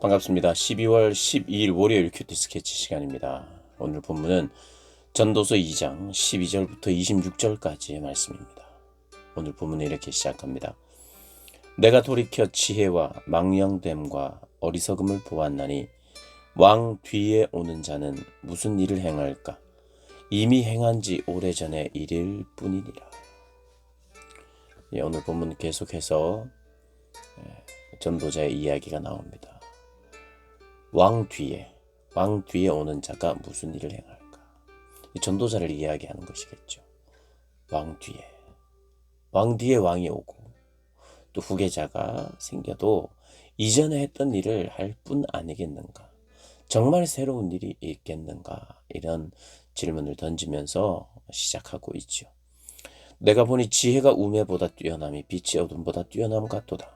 반갑습니다. 12월 12일 월요일 큐티 스케치 시간입니다. 오늘 본문은 전도서 2장 12절부터 26절까지의 말씀입니다. 오늘 본문은 이렇게 시작합니다. 내가 돌이켜 지혜와 망령됨과 어리석음을 보았나니 왕 뒤에 오는 자는 무슨 일을 행할까? 이미 행한 지 오래전의 일일 뿐이니라. 예, 오늘 본문 계속해서 예, 전도자의 이야기가 나옵니다. 왕 뒤에 왕 뒤에 오는 자가 무슨 일을 행할까? 이 전도자를 이야기하는 것이겠죠. 왕 뒤에 왕 뒤에 왕이 오고 또 후계자가 생겨도 이전에 했던 일을 할 뿐 아니겠는가? 정말 새로운 일이 있겠는가? 이런 질문을 던지면서 시작하고 있죠. 내가 보니 지혜가 우매보다 뛰어남이 빛이 어둠보다 뛰어남 같도다.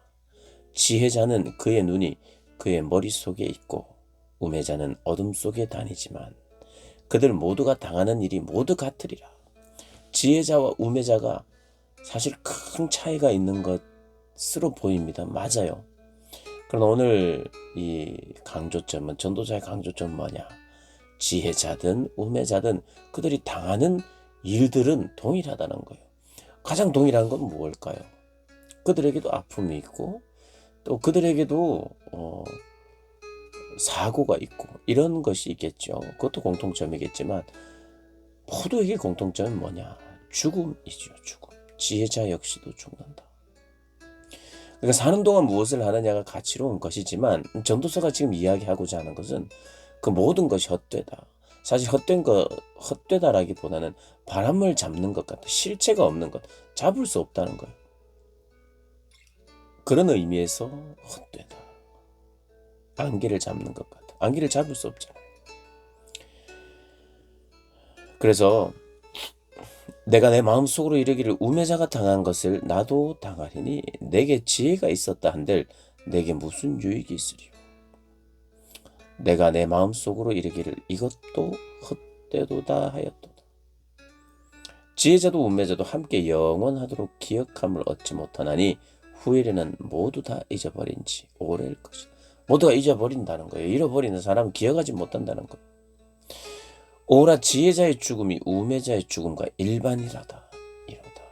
지혜자는 그의 눈이 그의 머릿속에 있고 우매자는 어둠 속에 다니지만 그들 모두가 당하는 일이 모두 같으리라. 지혜자와 우매자가 사실 큰 차이가 있는 것으로 보입니다. 맞아요. 그러나 오늘 이 강조점은 전도자의 강조점은 뭐냐? 지혜자든 우매자든 그들이 당하는 일들은 동일하다는 거예요. 가장 동일한 건 무엇일까요? 그들에게도 아픔이 있고 또 그들에게도 어, 사고가 있고 이런 것이 있겠죠. 그것도 공통점이겠지만 모두에게 공통점은 뭐냐? 죽음이죠. 죽음. 지혜자 역시도 죽는다. 그러니까 사는 동안 무엇을 하느냐가 가치로운 것이지만 전도서가 지금 이야기하고자 하는 것은 그 모든 것이 헛되다. 사실 헛된 거 헛되다라기보다는 바람을 잡는 것 같아. 실체가 없는 것. 잡을 수 없다는 거예요. 그런 의미에서 헛되다. 안개를 잡는 것 같아. 안개를 잡을 수 없잖아요. 그래서 내가 내 마음속으로 이르기를 우매자가 당한 것을 나도 당하리니 내게 지혜가 있었다 한들 내게 무슨 유익이 있으리요. 내가 내 마음속으로 이르기를 이것도 헛되도다 하였도다. 지혜자도 우매자도 함께 영원하도록 기억함을 얻지 못하나니 후일에는 모두 다 잊어버린 지 오래일 것이다. 모두가 잊어버린다는 거예요. 잃어버리는 사람은 기억하지 못한다는 거예요. 오라 지혜자의 죽음이 우매자의 죽음과 일반이라다. 이러다.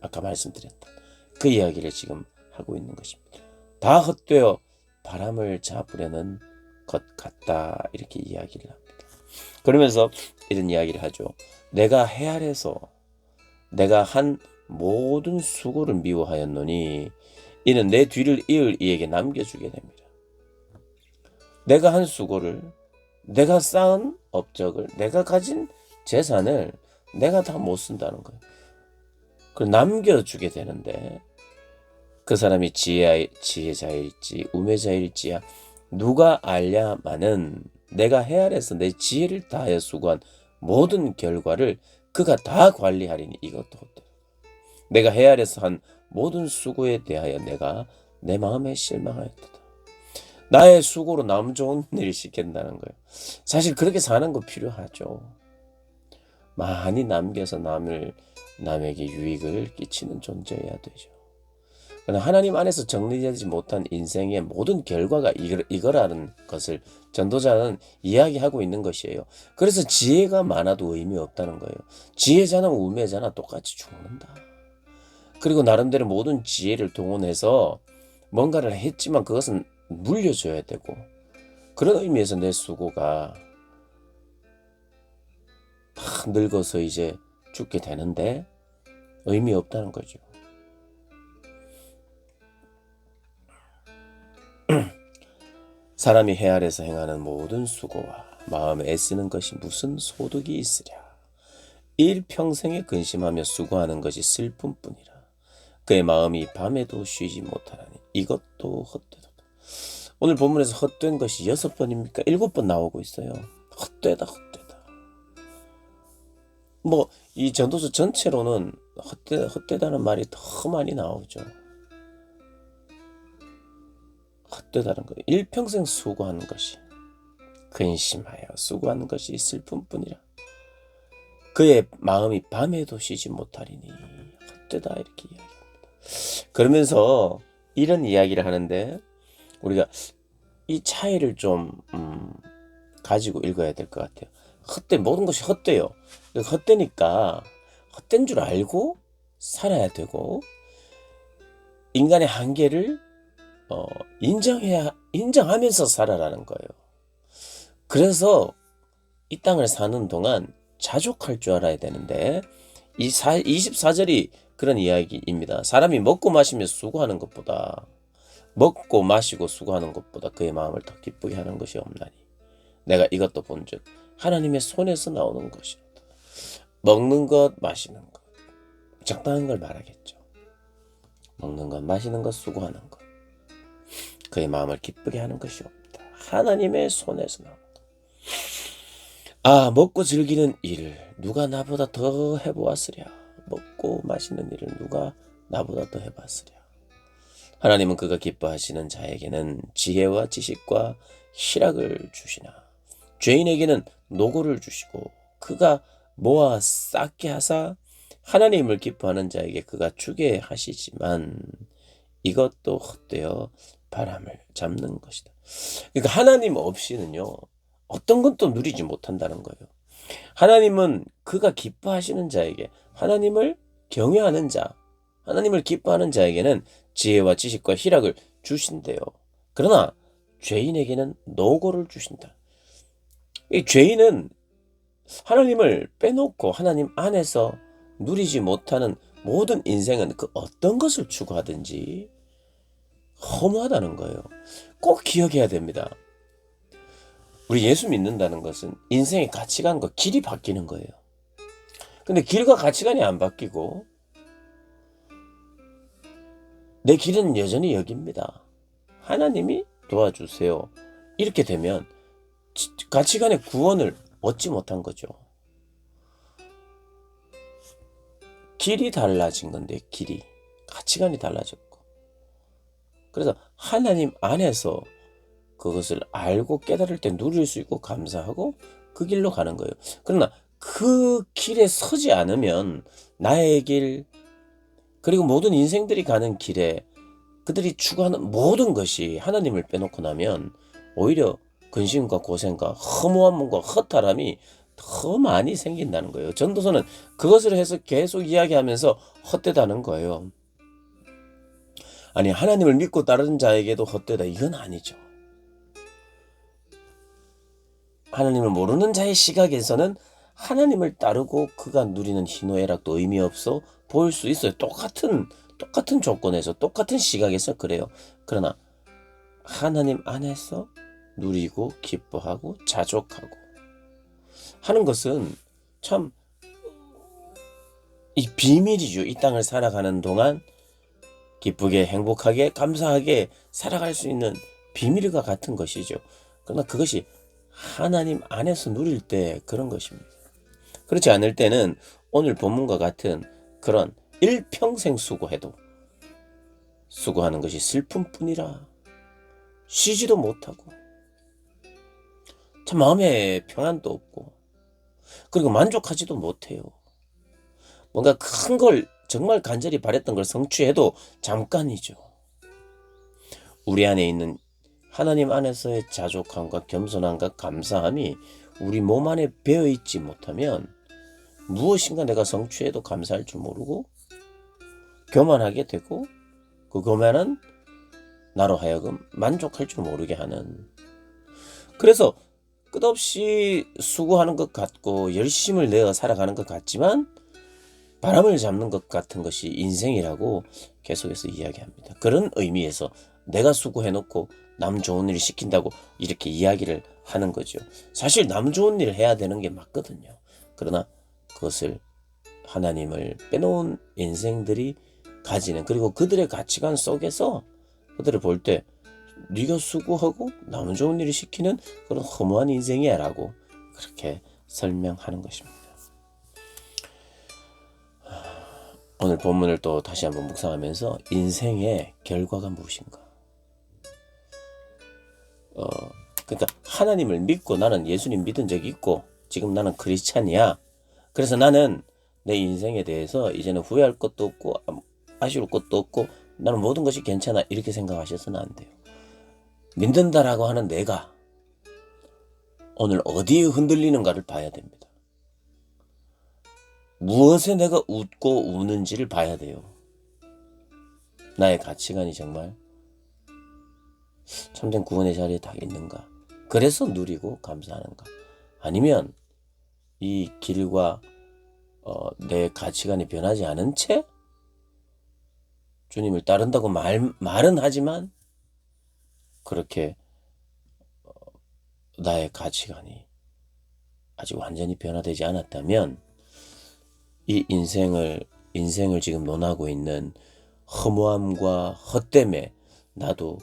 아까 말씀드렸다. 그 이야기를 지금 하고 있는 것입니다. 다 헛되어 바람을 잡으려는 것 같다. 이렇게 이야기를 합니다. 그러면서 이런 이야기를 하죠. 내가 해 아래서 내가 한 모든 수고를 미워하였노니 이는 내 뒤를 이을 이에게 남겨주게 됩니다. 내가 한 수고를 내가 쌓은 업적을 내가 가진 재산을 내가 다 못 쓴다는 거예요. 그 남겨주게 되는데 그 사람이 지혜, 지혜자일지 우매자일지야 누가 알냐마는 내가 해 아래서 내 지혜를 다하여 수고한 모든 결과를 그가 다 관리하리니 이것도 헛되다. 내가 해 아래서 한 모든 수고에 대하여 내가 내 마음에 실망하였다. 나의 수고로 남 좋은 일을 시킨다는 거예요. 사실 그렇게 사는 거 필요하죠. 많이 남겨서 남을 남에게 유익을 끼치는 존재여야 되죠. 그러나 하나님 안에서 정리되지 못한 인생의 모든 결과가 이거, 이거라는 것을 전도자는 이야기하고 있는 것이에요. 그래서 지혜가 많아도 의미 없다는 거예요. 지혜자나 우매자나 똑같이 죽는다. 그리고 나름대로 모든 지혜를 동원해서 뭔가를 했지만 그것은 물려줘야 되고 그런 의미에서 내 수고가 다 늙어서 이제 죽게 되는데 의미 없다는 거죠. 사람이 해 아래서 행하는 모든 수고와 마음에 애쓰는 것이 무슨 소득이 있으랴. 일평생에 근심하며 수고하는 것이 슬픔뿐이라. 그의 마음이 밤에도 쉬지 못하나니 이것도 헛되다. 오늘 본문에서 헛된 것이 여섯 번입니까? 일곱 번 나오고 있어요. 헛되다, 헛되다. 뭐, 이 전도서 전체로는 헛되, 헛되다는 말이 더 많이 나오죠. 헛되다는 거. 일평생 수고하는 것이. 근심하여 수고하는 것이 슬픔뿐이라. 그의 마음이 밤에도 쉬지 못하리니 헛되다 이렇게 이야기합니다. 그러면서 이런 이야기를 하는데 우리가 이 차이를 좀 음, 가지고 읽어야 될 것 같아요. 헛돼 모든 것이 헛돼요. 헛되니까 헛된 줄 알고 살아야 되고 인간의 한계를 어, 인정해야 인정하면서 살아라는 거예요. 그래서 이 땅을 사는 동안 자족할 줄 알아야 되는데 이 24절이 그런 이야기입니다. 사람이 먹고 마시며 수고하는 것보다 먹고 마시고 수고하는 것보다 그의 마음을 더 기쁘게 하는 것이 없나니 내가 이것도 본즉 하나님의 손에서 나오는 것이다. 먹는 것 마시는 것 적당한 걸 말하겠죠. 먹는 것 마시는 것 수고하는 것 그의 마음을 기쁘게 하는 것이 없다. 하나님의 손에서 나오는 것. 아 먹고 즐기는 일 누가 나보다 더 해보았으랴. 먹고 마시는 일을 누가 나보다 더 해봤으랴. 하나님은 그가 기뻐하시는 자에게는 지혜와 지식과 희락을 주시나 죄인에게는 노고를 주시고 그가 모아 쌓게 하사 하나님을 기뻐하는 자에게 그가 주게 하시지만 이것도 헛되어 바람을 잡는 것이다. 그러니까 하나님 없이는요 어떤 건 또 누리지 못한다는 거예요. 하나님은 그가 기뻐하시는 자에게 하나님을 경외하는 자, 하나님을 기뻐하는 자에게는 지혜와 지식과 희락을 주신대요. 그러나 죄인에게는 노고를 주신다. 이 죄인은 하나님을 빼놓고 하나님 안에서 누리지 못하는 모든 인생은 그 어떤 것을 추구하든지 허무하다는 거예요. 꼭 기억해야 됩니다. 우리 예수 믿는다는 것은 인생의 가치관과 길이 바뀌는 거예요. 근데 길과 가치관이 안 바뀌고 내 길은 여전히 여기입니다. 하나님이 도와주세요. 이렇게 되면 가치관의 구원을 얻지 못한 거죠. 길이 달라진 건데 길이 가치관이 달라졌고 그래서 하나님 안에서 그것을 알고 깨달을 때 누릴 수 있고 감사하고 그 길로 가는 거예요. 그러나 그 길에 서지 않으면 나의 길 그리고 모든 인생들이 가는 길에 그들이 추구하는 모든 것이 하나님을 빼놓고 나면 오히려 근심과 고생과 허무함과 허탈함이 더 많이 생긴다는 거예요. 전도서는 그것을 해서 계속 이야기하면서 헛되다는 거예요. 아니 하나님을 믿고 따르는 자에게도 헛되다 이건 아니죠. 하나님을 모르는 자의 시각에서는 하나님을 따르고 그가 누리는 희노애락도 의미 없어 보일 수 있어요. 똑같은 똑같은 조건에서 똑같은 시각에서 그래요. 그러나 하나님 안에서 누리고 기뻐하고 자족하고 하는 것은 참 이 비밀이죠. 이 땅을 살아가는 동안 기쁘게 행복하게 감사하게 살아갈 수 있는 비밀과 같은 것이죠. 그러나 그것이 하나님 안에서 누릴 때 그런 것입니다. 그렇지 않을 때는 오늘 본문과 같은 그런 일평생 수고해도 수고하는 것이 슬픔 뿐이라 쉬지도 못하고 참 마음에 평안도 없고 그리고 만족하지도 못해요. 뭔가 큰 걸 정말 간절히 바랬던 걸 성취해도 잠깐이죠. 우리 안에 있는 하나님 안에서의 자족함과 겸손함과 감사함이 우리 몸 안에 배어 있지 못하면 무엇인가 내가 성취해도 감사할 줄 모르고 교만하게 되고 그 교만은 나로 하여금 만족할 줄 모르게 하는 그래서 끝없이 수고하는 것 같고 열심을 내어 살아가는 것 같지만 바람을 잡는 것 같은 것이 인생이라고 계속해서 이야기합니다. 그런 의미에서 내가 수고해놓고 남 좋은 일 시킨다고 이렇게 이야기를 하는 거죠. 사실 남 좋은 일 해야 되는 게 맞거든요. 그러나 그것을 하나님을 빼놓은 인생들이 가지는 그리고 그들의 가치관 속에서 그들을 볼 때 네가 수고하고 남 좋은 일을 시키는 그런 허무한 인생이야라고 그렇게 설명하는 것입니다. 오늘 본문을 또 다시 한번 묵상하면서 인생의 결과가 무엇인가? 어, 그러니까 하나님을 믿고 나는 예수님 믿은 적이 있고 지금 나는 크리스찬이야. 그래서 나는 내 인생에 대해서 이제는 후회할 것도 없고 아쉬울 것도 없고 나는 모든 것이 괜찮아 이렇게 생각하셔서는 안 돼요. 믿는다라고 하는 내가 오늘 어디에 흔들리는가를 봐야 됩니다. 무엇에 내가 웃고 우는지를 봐야 돼요. 나의 가치관이 정말 참된 구원의 자리에 다 있는가? 그래서 누리고 감사하는가? 아니면 이 길과 어, 내 가치관이 변하지 않은 채 주님을 따른다고 말, 말은 하지만 그렇게 어, 나의 가치관이 아직 완전히 변화되지 않았다면 이 인생을 인생을 지금 논하고 있는 허무함과 헛됨에 나도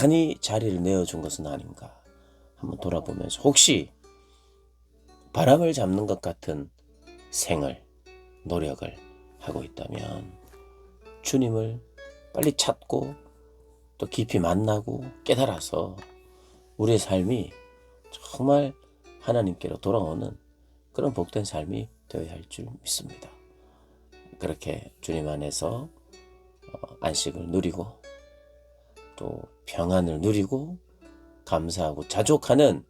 많이 자리를 내어준 것은 아닌가 한번 돌아보면서 혹시 바람을 잡는 것 같은 생을 노력을 하고 있다면 주님을 빨리 찾고 또 깊이 만나고 깨달아서 우리의 삶이 정말 하나님께로 돌아오는 그런 복된 삶이 되어야 할 줄 믿습니다. 그렇게 주님 안에서 어, 안식을 누리고 또 평안을 누리고 감사하고 자족하는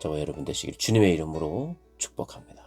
저와 여러분 되시길 주님의 이름으로 축복합니다.